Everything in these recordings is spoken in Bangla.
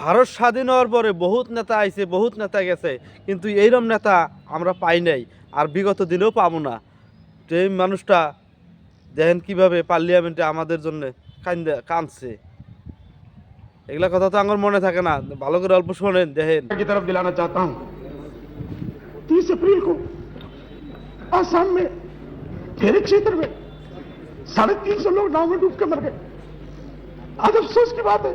ভারত স্বাধীন হওয়ার পরে বহুত নেতা আইছে বহুত নেতা গেছে কিন্তু এইরকম নেতা আমরা পাই নাই আর বিগত দিনেও পাবো না তো এই মানুষটা দেখেন কিভাবে পার্লিয়ামেন্টে আমাদের জন্য কান্দে কাঁদছে এগুলা কথা তো আমার মনে থাকে না ভালো করে অল্প শোনেন দেখেন की तरफ दिलाना चाहता हूं तीस अप्रैल को आसाम में मेरे क्षेत्र में साढ़े तीन सौ लोग नाव में डूब के मर गए आज अफसोस की बात है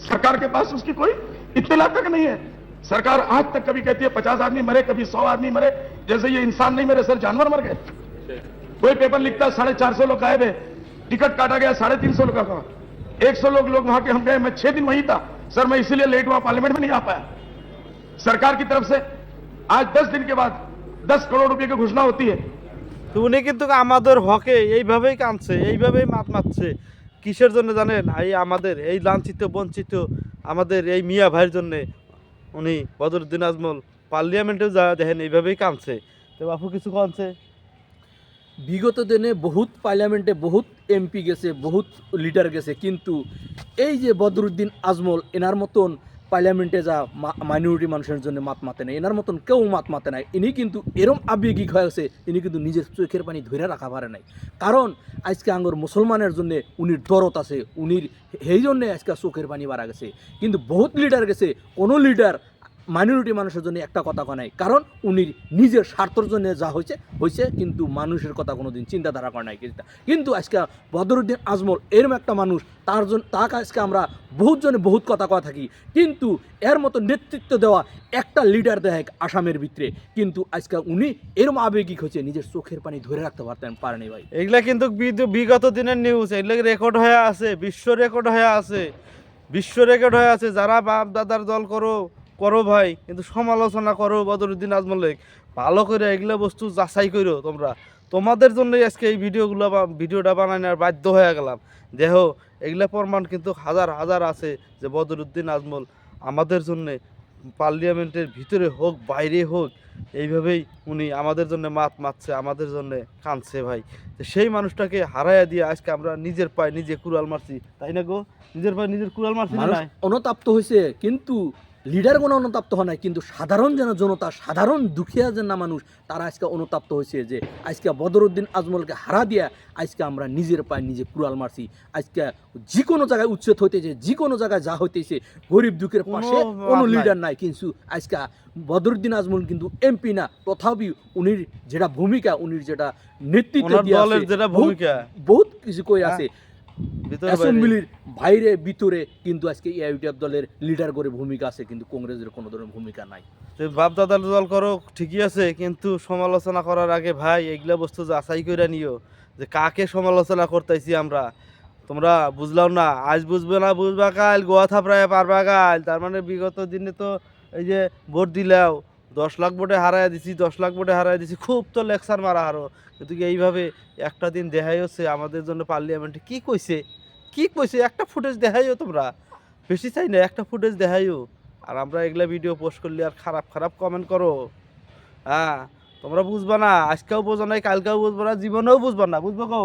सरकार के पास उसकी कोई इत्तेला तक नहीं है सरकार आज तक कभी कहती है पचास आदमी मरे कभी सौ आदमी मरे जैसे ये इंसान नहीं मरे सर जानवर मर गए कोई पेपर लिखता है साढ़े चार सौ लोग गायब है टिकट काटा गया साढ़े तीन सौ लोग का एक सौ लोग लोग वहां के हम गए मैं छह दिन वहीं था सर मैं इसीलिए लेट हुआ पार्लियामेंट में नहीं आ पाया सरकार की तरफ से आज दस दिन के बाद दस करोड़ रुपए की घोषणा होती है তো উনি কিন্তু আমাদের হকে এইভাবেই কাঁদছে এইভাবেই মাত মারছে কিসের জন্য জানেন? এই আমাদের, এই লাঞ্ছিত, বঞ্চিত আমাদের এই মিয়া ভাইয়ের জন্য উনি বদরুদ্দিন আজমল পার্লিয়ামেন্টেও যা দেখেন, এইভাবেই কাঁদছে। তো বাপু, কিছু কাঁদছে? বিগত দিনে বহুত পার্লামেন্টে বহুত এমপি গেছে, বহুত লিডার গেছে, কিন্তু এই যে বদরুদ্দিন আজমল, এনার মতন পার্লামেন্টে যা মাইনরিটি মানুষের জন্য মাত মাতে নাই, এনার মতন কেউ মাত মাতে নাই, ইনি কিন্তু এরম আবেগিক হয়ে আছে, ইনি কিন্তু নিজের চোখের পানি ধরে রাখা পারে নাই। কারণ আজকে আঙ্গর মুসলমানের জন্য উনির দরদ আছে, উনির সেই জন্যে আজকে চোখের পানি বাড়া গেছে। কিন্তু বহুত লিডার গেছে, কোনো লিডার মাইনরিটি মানুষের জন্য একটা কথা কয় নাই। কারণ উনি নিজের স্বার্থর জন্য যা হয়েছে হয়েছে, কিন্তু মানুষের কথা কোনোদিন চিন্তাধারা করে নাই কিন্তু আজকে বদরুদ্দিন আজমল এরম একটা মানুষ, তার জন্য তাকে আজকে আমরা বহুত জনে বহুত কথা কয়া থাকি। কিন্তু এর মতো নেতৃত্ব দেওয়া একটা লিডার দেয় আসামের ভিতরে। কিন্তু আজকে উনি এরম আবেগিক হয়েছে, নিজের চোখের পানি ধরে রাখতে পারতেন, পারেনি ভাই। এগুলা কিন্তু বিগত দিনের নিউজ এগুলো রেকর্ড হয়ে আছে? বিশ্ব রেকর্ড হয়ে আছে। বিশ্ব রেকর্ড হয়ে আছে। যারা বাপ দাদার দল করো করো ভাই কিন্তু সমালোচনা করো বদরুদ্দিন আজমলেক। ভালো করে এগুলো বস্তু যাচাই করো তোমরা। তোমাদের জন্যই আজকে এই ভিডিওগুলো বা ভিডিওটা বানানোর বাধ্য হয়ে গেলাম। দেহ এগুলা প্রমাণ কিন্তু হাজার হাজার আছে যে বদরুদ্দিন আজমল আমাদের জন্যে পার্লিয়ামেন্টের ভিতরে হোক বাইরে হোক এইভাবেই উনি আমাদের জন্য মাত মারছে আমাদের জন্য কাঁদছে ভাই। তো সেই মানুষটাকে হারাইয়া দিয়ে আজকে আমরা নিজের পায়ে নিজে কুড়াল মারছি। তাই না গো? নিজের পায়ে নিজের কুড়াল মারছি অনুতাপ্ত হয়েছে কিন্তু লিডার কোনো অনুতাপ্ত হয় নাই কিন্তু সাধারণ যেন জনতা সাধারণ দুঃখিয়া যেন না মানুষ তারা আজকে অনুতাপ্ত হয়েছে যে আজকে বদরুদ্দিন আজমলকে হারা দিয়া আজকে আমরা নিজের পায়ে নিজে কুড়াল মারছি। আজকে যে কোনো জায়গায় উচ্ছেদ হইতেছে যে কোনো জায়গায় যা হইতেছে গরিব দুঃখের কোনো পাশে কোনো লিডার নাই কিন্তু আজকে বদরুদ্দিন আজমল কিন্তু এমপি না তথাপি উনির যেটা ভূমিকা উনির যেটা নেতৃত্ব ওনার দিয়ে যেটা বহুত- ভূমিকা। বহুত কিছু কই আছে। বাইরে। অ্যাসেম্বলির বাইরে। ভিতরে কিন্তু আজকে দলের লিডার করে ভূমিকা আছে কিন্তু কংগ্রেসের কোনো ধরনের ভূমিকা নাই। তো বাপ দাদার দল করো ঠিকই আছে কিন্তু সমালোচনা করার আগে ভাই এগুলা বস্তু যাচাই করে নিও যে কাকে সমালোচনা করতেছি আমরা। তোমরা বুঝলাম না আজ বুঝবে না বুঝবা কাল গোয়া থাপড়ায় পারবা কাল তার মানে বিগত দিনে তো এই যে ভোট দিলাও। দশ লাখ ভোটে হারাই দিছি, দশ লাখ ভোটে হারাই দিছি, খুব তো লেকচার মারা হারো। কিন্তু এইভাবে একটা দিন দেখাই হচ্ছে, আমাদের জন্য পার্লিয়ামেন্টে কি কইছে? কি কইছে? একটা ফুটেজ দেখাইও তোমরা। বেশি চাই না, একটা ফুটেজ দেখাইও। আর আমরা এগুলা ভিডিও পোস্ট করলে আর খারাপ খারাপ কমেন্ট করো। হ্যাঁ তোমরা বুঝবা না, আজকেও বোঝো নাই কালকেও বুঝব না, জীবনেও বুঝবা না, বুঝব কো